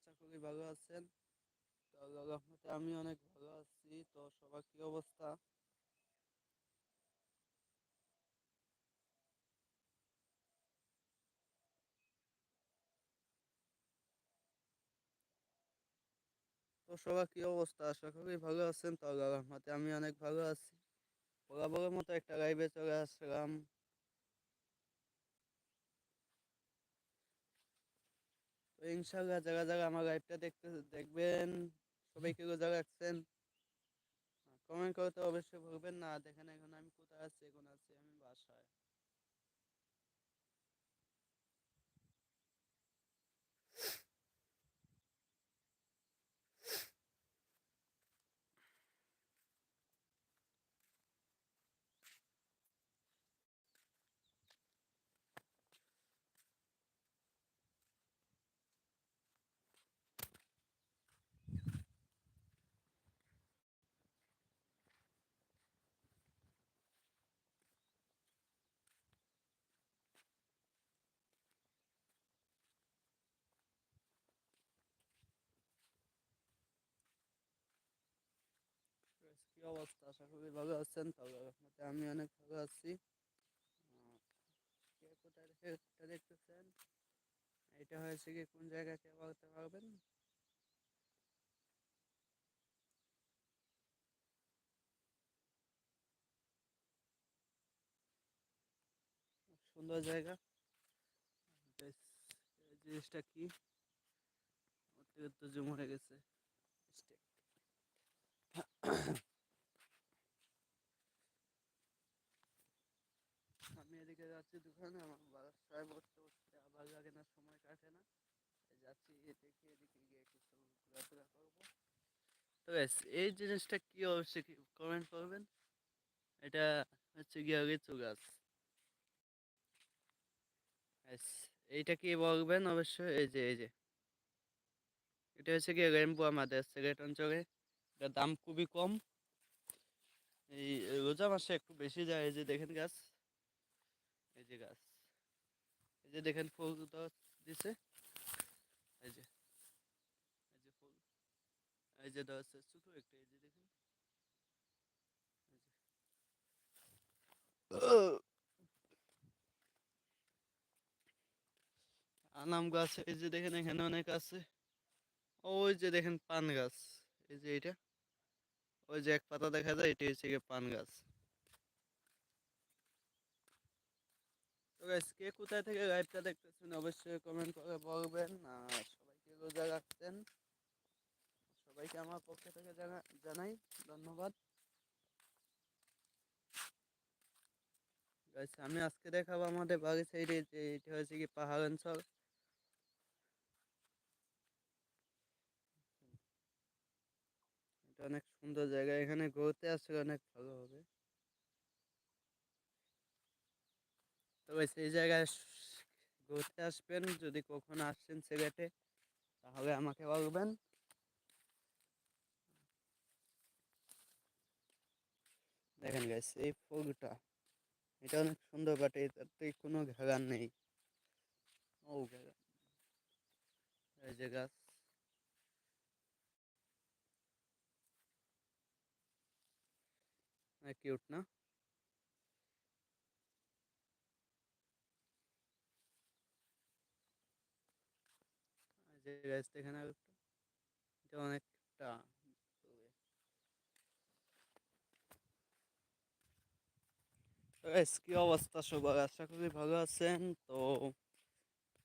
আশা করি ভালো আছেন। তো আল্লাহর রহমতে আমি অনেক ভালো আছি। তো সবার কি অবস্থা? তো সবার কি অবস্থা? আশা করি ভালো আছেন। তো আল্লাহর রহমতে আমি অনেক ভালো আছি। বরাবরের মতো একটা লাইভে চলে আসলাম। ইনশাল্লাহ যারা যারা আমার লাইভটা দেখতে দেখবেন। সবাইকে রোজা রাখছেন? কমেন্ট তো অবশ্যই ভুলবেন না। দেখেন এখন আমি কোথায় আছি, এখন আছি আমি বাসায়। কি অবস্থা? আশা করি ভালো আছেন তো আল্লাহর রহমতে আমি অনেক ভালো আছি। কে কোথায় দেখতেছেন? এটা হয়েছে কি, কোন জায়গা কে বলতে পারবেন? সুন্দর জায়গা। জিনিসটা কি? থেকে জুম হয়ে গেছে। এদিকে যাচ্ছি দোকানে আমার বসতে বসতে আবার লাগে না, সময় কাটে না। যাচ্ছি এদিকে এদিকে গিয়ে কিছু ঘোরাফেরা করব। তো ব্যাস, এই জিনিসটা কি অবশ্যই কমেন্ট করবেন? এটা হচ্ছে গিয়ে গাছ। এইটা কি বলবেন অবশ্যই এই যে এই যে। এটা হচ্ছে গিয়ে রেনবো আমাদের সিলেট অঞ্চলে। এটার দাম খুবই কম। এই রোজা মাসে একটু বেশি যায়, এই যে দেখেন গাছ। এই যে গাছ। এই যে দেখেন ফুল দিছে। এই যে এই যে ফুল। এই যে দেওয়া ছোট একটা, এই যে দেখেন। আনাম গাছ, এই যে দেখেন এখানে অনেক আছে। ওই যে দেখেন পান গাছ। এই যে এটা ওই যে এক পাতা দেখা যায় এটি হচ্ছে পান গাছ। তো গাইস কে কোথায় থেকে লাইভটা দেখতেছেন অবশ্যই কমেন্ট করে বলবেন। আর সবাইকে রোজা রাখতেন। সবাইকে আমার পক্ষ থেকে জানা- জানাই ধন্যবাদ। গাইস আমি আজকে দেখাবো আমাদের বাড়ি সাইডে যে এটা হচ্ছে কি পাহাড় অঞ্চল। এটা অনেক সুন্দর জায়গা, এখানে ঘুরতে আসলে অনেক ভালো হবে। তো গাইস এই জায়গায় ঘুরতে আসবেন, যদি কখনো আসছেন সিলেটে, তাহলে আমাকে বলবেন। দেখেন গাইস এই ফুলটা, এটা অনেক সুন্দর বাট এটাতে কোনো ঘেরান নেই। ও ঘেরান এই যে গাছ কিউট না? গাছ এটা অনেকটা কি অবস্থা সবার? আশা করি ভালো আছেন। তো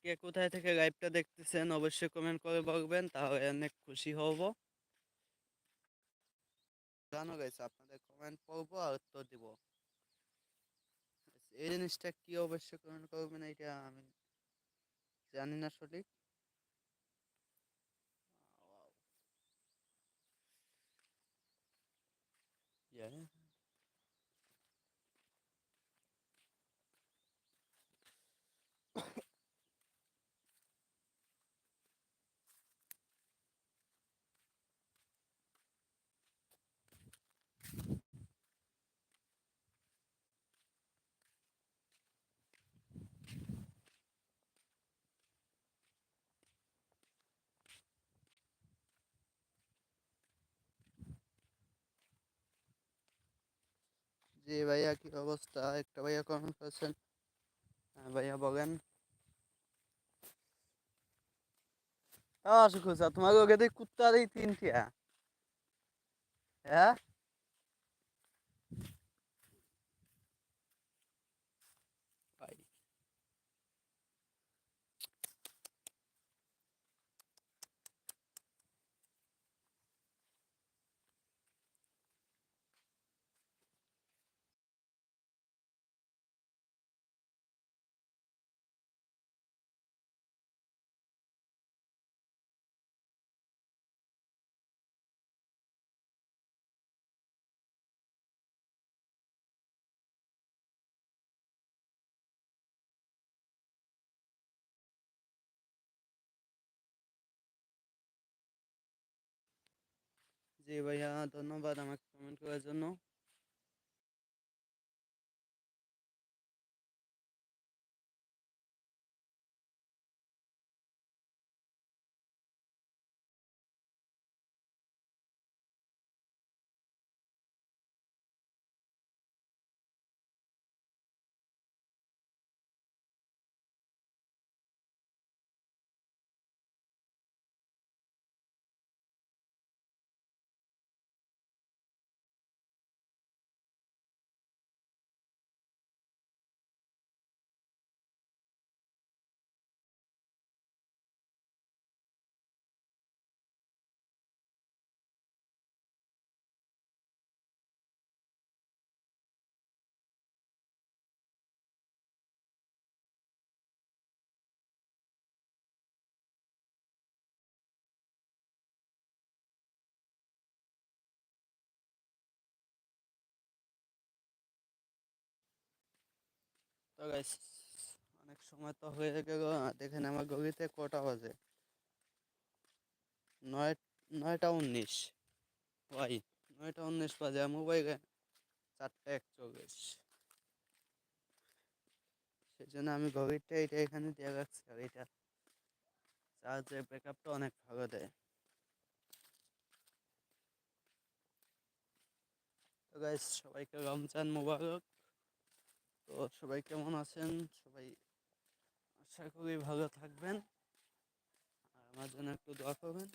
কে কোথায় থেকে লাইভটা দেখতেছেন অবশ্যই কমেন্ট করে বলবেন, তাহলে অনেক খুশি হব। জানো গাইছে আপনাদের কমেন্ট পড়ব আর উত্তর দিব। এই জিনিসটা কি অবশ্যই কমেন্ট করবেন এটা আমি জানি না সঠিক। Yeah. জি ভাইয়া কি অবস্থা? একটা ভাইয়া কমেন্ট করছেন। হ্যাঁ ভাইয়া বলেন। তোমাকে ওকে কুত্তা দিই তিনটিয়া হ্যাঁ? জি ভাইয়া ধন্যবাদ আমাকে কমেন্ট করার জন্য। তো গাইস অনেক সময় তো হয়ে গেল, দেখেন আমার গলিতে কটা বাজে? নয়, নয়টা উনিশ। ভাই, নয়টা উনিশ বাজে মোবাইলে চারটে একচল্লিশ। সেই জন্য আমি ঘড়িটা এটা এখানে দিয়ে রাখছি, আর এটা চার্জের ব্যাকআপটা অনেক ভালো দেয়। তো গাইস সবাইকে রমজান মোবারক। তো সবাই কেমন আছেন? সবাই আশা করি ভালো থাকবেন। আর আমার জন্য একটু দোয়া করবেন।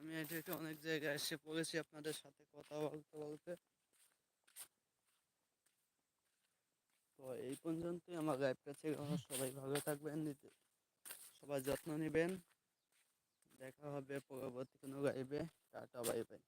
আমি এটা অনেক জায়গায় এসে পড়েছি আপনাদের সাথে কথা বলতে বলতে। তো এই পর্যন্তই আমার লাইফটা ছিল। সবাই ভালো থাকবেন সবাই যত্ন নেবেন। দেখা হবে পরবর্তী কোনো গাইবে টাটা বাই বাই